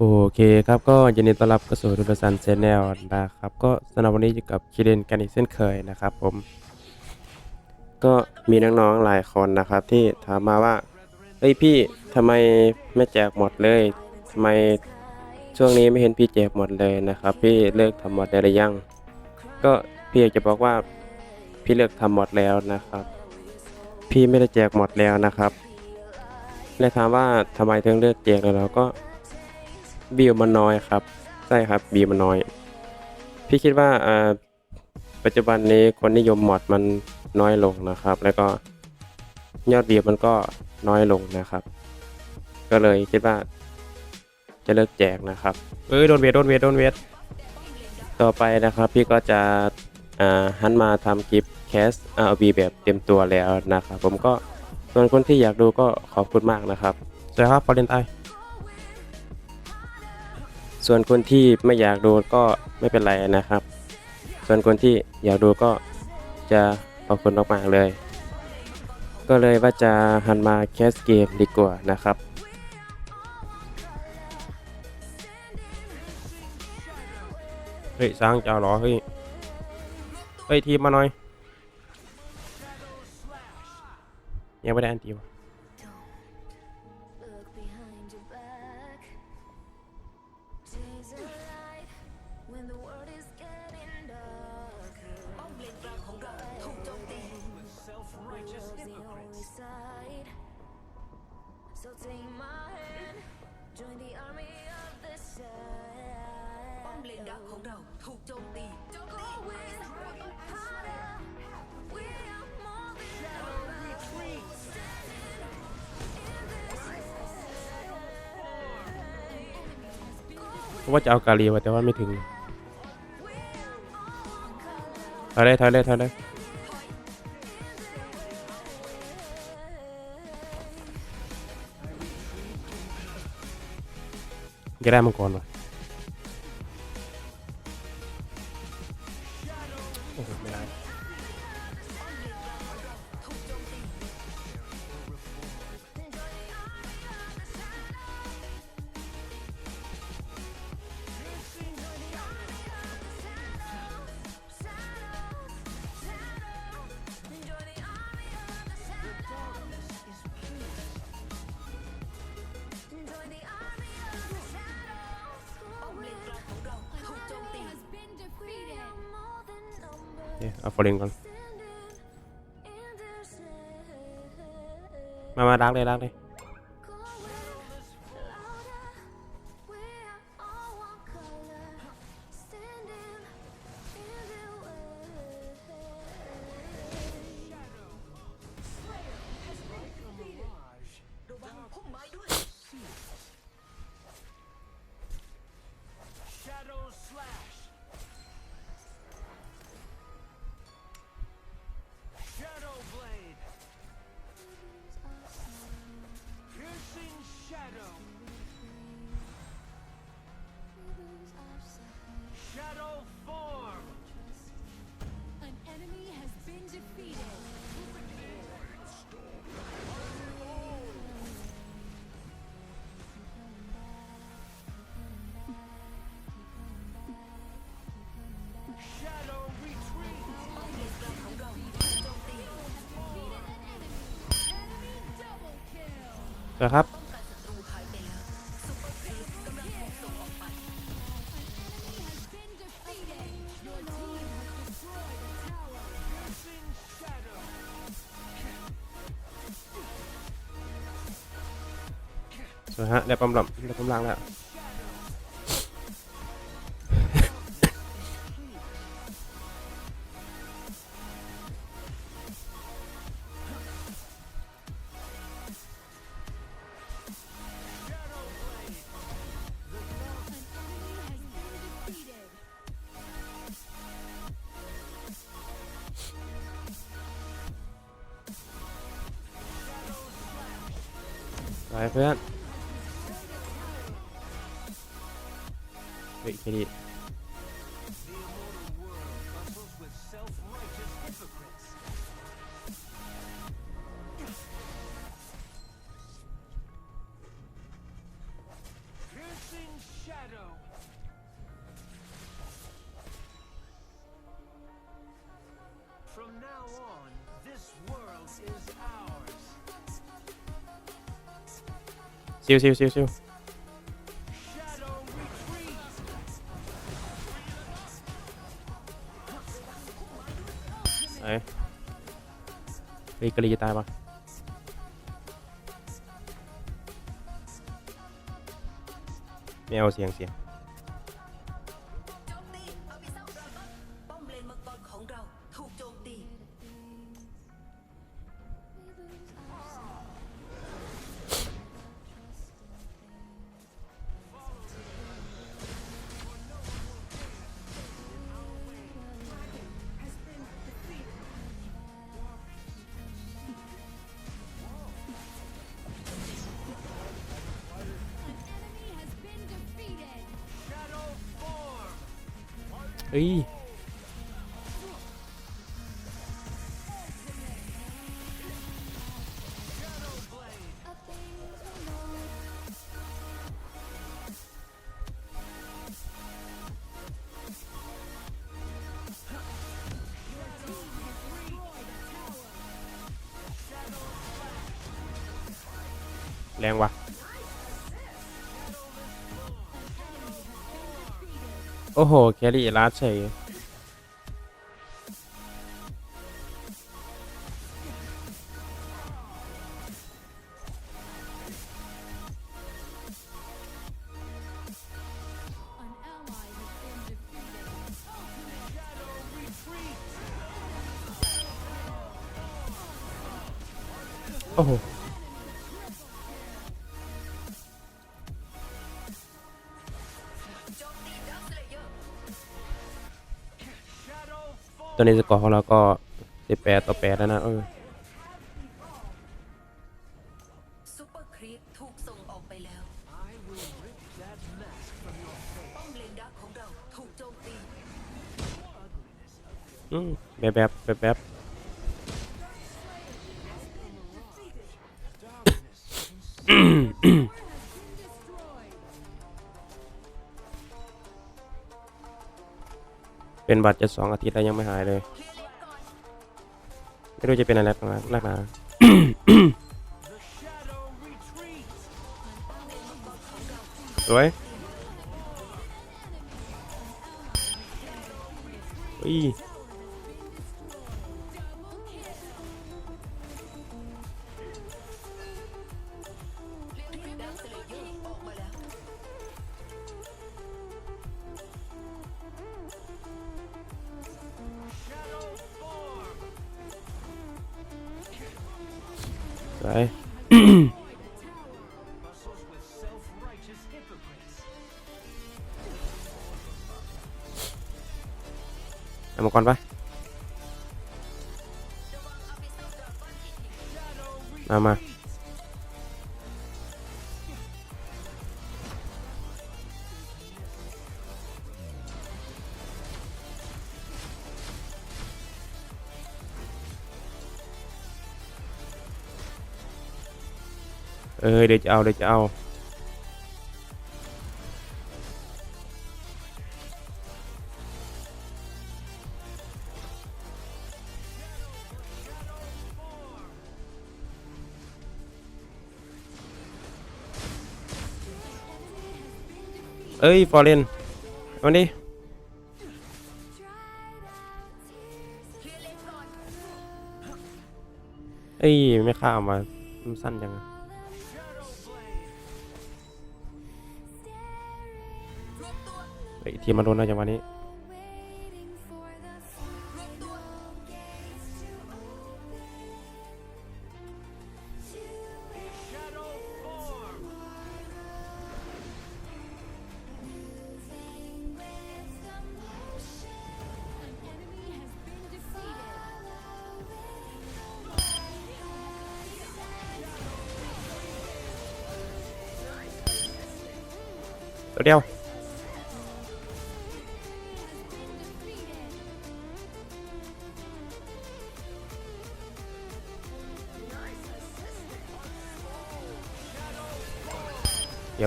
โอเคครับก็ยินดีต้อนรับเข้าสู่ดูดซันเซนแนลนะครับก็สำหรับวันนี้อยู่กับคิเรนกันอีกเช่นเคยนะครับผม ก็มีน้องๆหลายคนนะครับ ที่ถามมาว่าเฮ้ยพี่ทำไมไม่แจกหมดเลยทำไมช่วงนี้ไม่เห็นพี่แจกหมดเลยนะครับ พี่เลิกทำหมดได้หรือยัง ก็พี่อยากจะบอกว่าพี่เลิกทำหมดแล้วนะครับ พี่ไม่ได้แจกหมดแล้วนะครับและถามว่าทำไมถึงเลิกแจกแล้วเราก็ บิวมันน้อยครับ ใช่ครับบิวมันน้อย พี่คิดว่าอ่าปัจจุบันนี้คนนิยมมอดมันน้อยลงนะครับ แล้วก็ยอดวิวมันก็น้อยลงนะครับ ก็เลยคิดว่า จะเลิกแจกนะครับเอ้ยโดนเวทโดนเวทโดนเวทต่อไปนะครับ พี่ก็จะอ่าหันมาทำคลิปแคส RV แบบเต็มตัวแล้วนะครับ ผมก็ส่วนคนที่อยากดูก็ขอบคุณมากนะครับสวัสดีครับฟอร์เรนไต ส่วนคนที่ไม่อยากดูก็ไม่เป็นไรนะครับ ส่วนคนที่อยากดูก็จะขอบคุณมากๆเลย ก็เลยว่าจะหันมาแคสเกมดีกว่านะครับเฮ้ยสร้างเจ้าหรอเฮ้ยเฮ้ยทีมมาหน่อยยังไม่ได้อันตีวะ ว่าจะเอากาลีมาแต่ว่าไม่ถึงถอยเลยถอยเลยถอยเลยแกได้มังกรวะะวังพุ่มไม้ด้วย Shadow Slash. นะครับนะฮะเดี๋ยวปั๊ลังเดี๋ยวปั๊ลังแล้ว เพื่อนเฮ้ยแค่นี้ ซิวซิวซิวซิวไอ้เฮ้ยกรีจะตายปะไม่เอาเสียงเสียง เอ้ยแรงวะ โอ้โห แครี่ลัดเฉยโอ้โห ตัว form. นี้สกอร์ของเราก็ 18 ต่อ 8 แล้วนะเออซูเปอร์ครีปถูกส่งออกไปแล้ว I will rip that mask from your face. ป้อมเลนดักของเราถูกโจมตี อืมแบบแบบแบบแบบ เป็นบัตรจะสองอาทิตย์แล้วยังไม่หายเลย ไม่รู้จะเป็นอะไรบ้างนักหนา The shadow retreat. สวยอุ้ย สวย Muscles with self-righteous เออเดี๋ยวจะเอาเดี๋ยวจะเอาเอ้ยฟอร์เรนมาดิเคลียร์เอ้ย ไม่ข้ามมามันสั้นจัง อีกทีมันโดนนะจังหวะนี้เดี๋ยว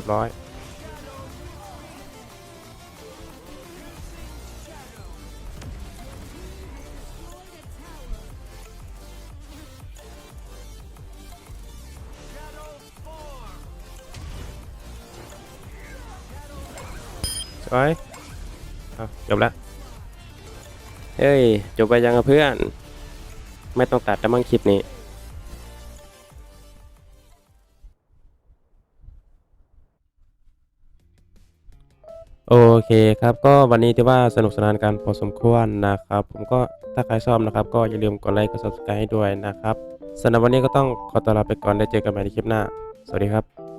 รียบร้อย สวยจบแล้ว เฮ้ย จบไปยังเพื่อน ไม่ต้องตัดแล้วมั่งคลิปนี้ โอเคครับก็วันนี้ถือว่าสนุกสนานกันพอสมควรนะครับ ผมก็ถ้าใครชอบนะครับ ก็อย่าลืมกดไลค์กด subscribe ให้ด้วยนะครับสำหรับวันนี้ก็ต้องขอตัวลาไปก่อนได้เจอกันใหม่ในคลิปหน้า สวัสดีครับ